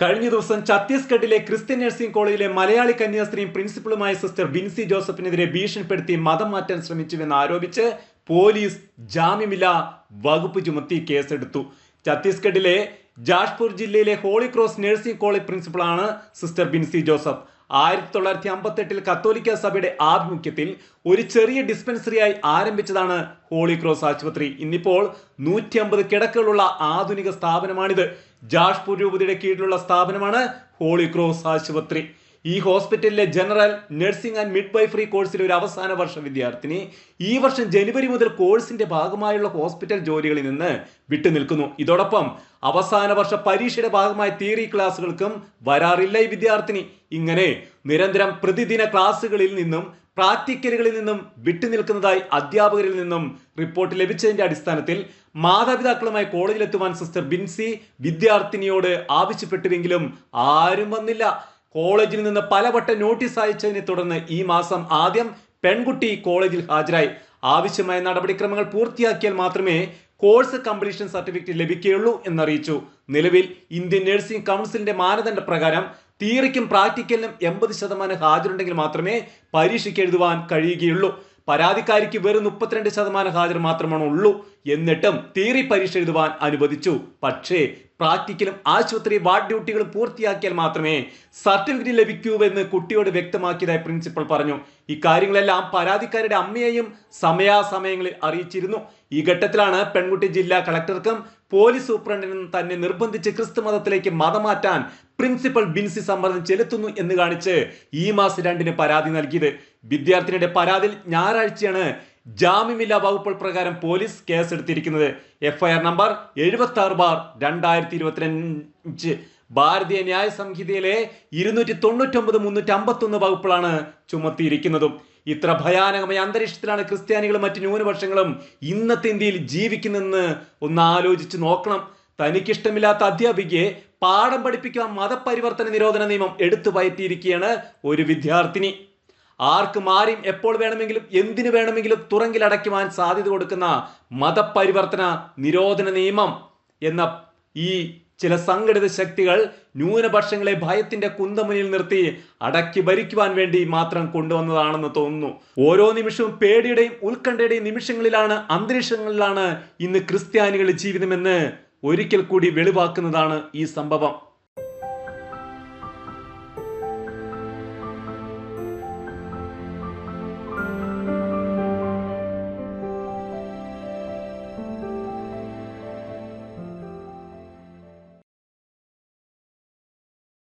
കഴിഞ്ഞ ദിവസം ഛത്തീസ്ഗഡിലെ ക്രിസ്ത്യൻ നഴ്സിംഗ് കോളേജിലെ മലയാളി കന്യാസ്ത്രീയും പ്രിൻസിപ്പളുമായ സിസ്റ്റർ ബിൻസി ജോസഫിനെതിരെ ഭീഷണിപ്പെടുത്തി മതം മാറ്റാൻ ശ്രമിച്ചുവെന്ന് ആരോപിച്ച് പോലീസ് ജാമ്യമില്ല വകുപ്പ് ചുമത്തി കേസെടുത്തു. ഛത്തീസ്ഗഡിലെ ജാഷ്പൂർ ജില്ലയിലെ ഹോളി ക്രോസ് നഴ്സിംഗ് കോളേജ് പ്രിൻസിപ്പളാണ് സിസ്റ്റർ ബിൻസി ജോസഫ്. ആയിരത്തി തൊള്ളായിരത്തി അമ്പത്തെട്ടിൽ കത്തോലിക്ക സഭയുടെ ആഭിമുഖ്യത്തിൽ ഒരു ചെറിയ ഡിസ്പെൻസറിയായി ആരംഭിച്ചതാണ് ഹോളി ക്രോസ് ആശുപത്രി. ഇന്നിപ്പോൾ നൂറ്റി അമ്പത് കിടക്കുകളുള്ള ആധുനിക സ്ഥാപനമാണിത്. ജാഷ്പൂർ രൂപതയുടെ കീഴിലുള്ള സ്ഥാപനമാണ് ഹോളി ക്രോസ് ആശുപത്രി. ഈ ഹോസ്പിറ്റലിലെ general nursing and midwifery കോഴ്സിലെ ഒരു അവസാന വർഷ വിദ്യാർത്ഥിനി ഈ വർഷം ജനുവരി മുതൽ കോഴ്സിന്റെ ഭാഗമായുള്ള ഹോസ്പിറ്റൽ ജോലികളിൽ നിന്ന് വിട്ടുനിൽക്കുന്നു ഇതോടൊപ്പം അവസാന വർഷ പരീക്ഷയുടെ ഭാഗമായ തിയറി ക്ലാസ്സുകൾക്കും വരാറില്ല ഈ വിദ്യാർത്ഥിനി. ഇങ്ങനെ നിരന്തരം പ്രതിദിന ക്ലാസ്സുകളിൽ നിന്നും പ്രാക്ടിക്കലുകളിൽ നിന്നും വിട്ടുനിൽക്കുന്നതായി അധ്യാപകരിൽ നിന്നും റിപ്പോർട്ട് ലഭിച്ചതിന്റെ അടിസ്ഥാനത്തിൽ മാതാപിതാക്കളുമായി കോളേജിലെത്തുവാൻ സിസ്റ്റർ ബിൻസി വിദ്യാർത്ഥിനിയോട് ആവശ്യപ്പെട്ടുവെങ്കിലും ആരും വന്നില്ല. കോളേജിൽ നിന്ന് പലവട്ടം നോട്ടീസ് അയച്ചതിനെ തുടർന്ന് ഈ മാസം ആദ്യം പെൺകുട്ടി കോളേജിൽ ഹാജരായി. ആവശ്യമായ നടപടിക്രമങ്ങൾ പൂർത്തിയാക്കിയാൽ മാത്രമേ കോഴ്സ് കംപ്ലീഷൻ സർട്ടിഫിക്കറ്റ് ലഭിക്കുകയുള്ളൂ എന്നറിയിച്ചു. നിലവിൽ ഇന്ത്യൻ നഴ്സിംഗ് കൗൺസിലിന്റെ മാനദണ്ഡ പ്രകാരം തിയറിക്കും പ്രാക്ടിക്കലിനും എൺപത് ശതമാനം ഹാജരുണ്ടെങ്കിൽ മാത്രമേ പരീക്ഷയ്ക്ക് എഴുതുവാൻ കഴിയുകയുള്ളൂ. പരാതിക്കാരിക്ക് വെറും മുപ്പത്തിരണ്ട് ശതമാനം ഹാജർ മാത്രമാണ് ഉള്ളൂ എന്നിട്ടും തിയറി പരീക്ഷ എഴുതുവാൻ അനുവദിച്ചു. പക്ഷേ പ്രാക്ടിക്കലും ആശുപത്രി വാർഡ് ഡ്യൂട്ടികളും പൂർത്തിയാക്കിയാൽ മാത്രമേ സർട്ടിഫിക്കറ്റ് ലഭിക്കൂവെന്ന് കുട്ടിയോട് വ്യക്തമാക്കിയതായി പ്രിൻസിപ്പൽ പറഞ്ഞു. ഇക്കാര്യങ്ങളെല്ലാം പരാതിക്കാരുടെ അമ്മയെയും സമയാസമയങ്ങളിൽ അറിയിച്ചിരുന്നു. ഈ ഘട്ടത്തിലാണ് പെൺകുട്ടി ജില്ലാ കളക്ടർക്കും പോലീസ് സൂപ്രണ്ടിനും തന്നെ നിർബന്ധിച്ച് ക്രിസ്തു മതത്തിലേക്ക് മതമാറ്റാൻ പ്രിൻസിപ്പൽ ബിൻസി സമ്മർദ്ദം ചെലുത്തുന്നു എന്ന് കാണിച്ച് ഈ മാസം രണ്ടിന് പരാതി നൽകിയത്. വിദ്യാർത്ഥിനിയുടെ പരാതിയിൽ ഞായറാഴ്ചയാണ് ജാമ്യമില്ലാ വകുപ്പ് പ്രകാരം പോലീസ് കേസെടുത്തിരിക്കുന്നത്. എഫ്ഐആർ നമ്പർ എഴുപത്തി ആറ് ബാർ രണ്ടായിരത്തി ഇരുപത്തിരഞ്ച് ഭാരതീയ ന്യായ സംഹിതയിലെ ഇരുന്നൂറ്റി തൊണ്ണൂറ്റൊമ്പത് മുന്നൂറ്റി അമ്പത്തൊന്ന് വകുപ്പുകളാണ് ചുമത്തിയിരിക്കുന്നതും. ഇത്ര ഭയാനകമായ അന്തരീക്ഷത്തിലാണ് ക്രിസ്ത്യാനികളും മറ്റ് ന്യൂനപക്ഷങ്ങളും ഇന്നത്തെ ഇന്ത്യയിൽ ജീവിക്കുന്നതെന്ന് ഒന്ന് ആലോചിച്ച് നോക്കണം. തനിക്കിഷ്ടമില്ലാത്ത അധ്യാപികയെ പാഠം പഠിപ്പിക്കാൻ മതപരിവർത്തന നിരോധന നിയമം എടുത്തു പയറ്റിയിരിക്കുകയാണ് ഒരു വിദ്യാർത്ഥിനി. ആർക്കും ആരെയും എപ്പോൾ വേണമെങ്കിലും എന്തിനു വേണമെങ്കിലും തുറങ്കിലടയ്ക്കുവാൻ സാധ്യത കൊടുക്കുന്ന മതപരിവർത്തന നിരോധന നിയമം എന്ന ഈ ചില സംഘടിത ശക്തികൾ ന്യൂനപക്ഷങ്ങളെ ഭയത്തിന്റെ കുന്തമുനിൽ നിർത്തി അടക്കി ഭരിക്കുവാൻ വേണ്ടി മാത്രം കൊണ്ടുവന്നതാണെന്ന് തോന്നുന്നു. ഓരോ നിമിഷവും പേടിയുടെയും ഉത്കണ്ഠയുടെയും നിമിഷങ്ങളിലാണ് അന്തരീക്ഷങ്ങളിലാണ് ഇന്ന് ക്രിസ്ത്യാനികളുടെ ജീവിതമെന്ന് ഒരിക്കൽ കൂടി വെളിവാക്കുന്നതാണ് ഈ സംഭവം.